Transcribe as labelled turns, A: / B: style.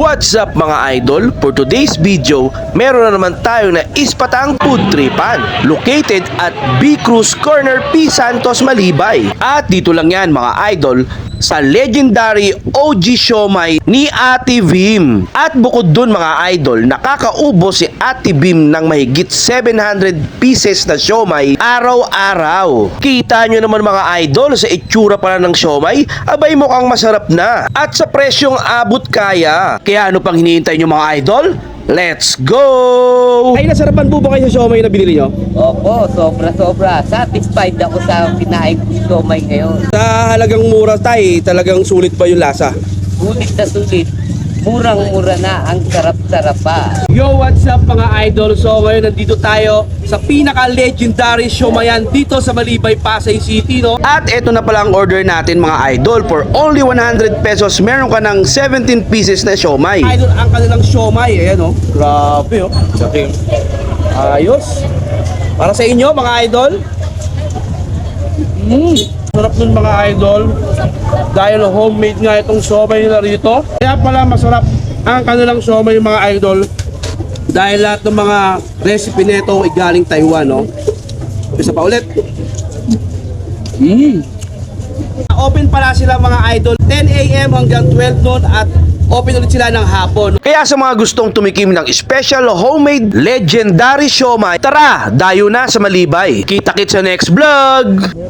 A: What's up mga idol? For today's video, meron na naman tayo na ispatang food tripan located at B Cruz Corner, P. Santos, Malibay. At dito lang yan mga idol sa legendary OG Siomay ni Ate Vim. At bukod dun mga idol, nakakaubo si Ate Vim ng mahigit 700 pieces na siomay araw-araw. Kita nyo naman mga idol sa itsura pala ng siomay, abay mukhang masarap na. At sa presyong abot kaya. Kaya ano pang hinihintay nyo mga idol? Let's go!
B: Ay, nasarapan po ba kayo sa siomay na binili nyo?
C: Opo, sobra-sobra. Satisfied ako sa kinain ko siomay ngayon.
B: Sa halagang mura tay, talagang sulit pa yung lasa.
C: Sulit na sulit. Murang-mura na. Ang sarap-sarap pa.
B: Yo, what's up mga idol? So ngayon nandito tayo sa pinaka-legendary siomayan dito sa Malibay, Pasay City, no?
A: At eto na pala ang order natin mga idol. For only 100 pesos, meron ka ng 17 pieces na siomay.
B: Idol, ang kanilang siomay, ayan oh. Grabe oh. Saking ayos. Para sa inyo mga idol. Mm. Sarap nun mga idol. Dahil homemade nga itong siomay nila rito. Kaya pala masarap ang kanilang siomay mga idol. Dahil lahat ng mga recipe nito ay galing Taiwan, no? Isa pa ulit. Mm. Open pala sila mga idol 10 a.m. hanggang 12 noon at open ulit sila ng hapon.
A: Kaya sa mga gustong tumikim ng special homemade legendary siomay, tara, dayo na sa Malibay. Kita-kits sa next vlog!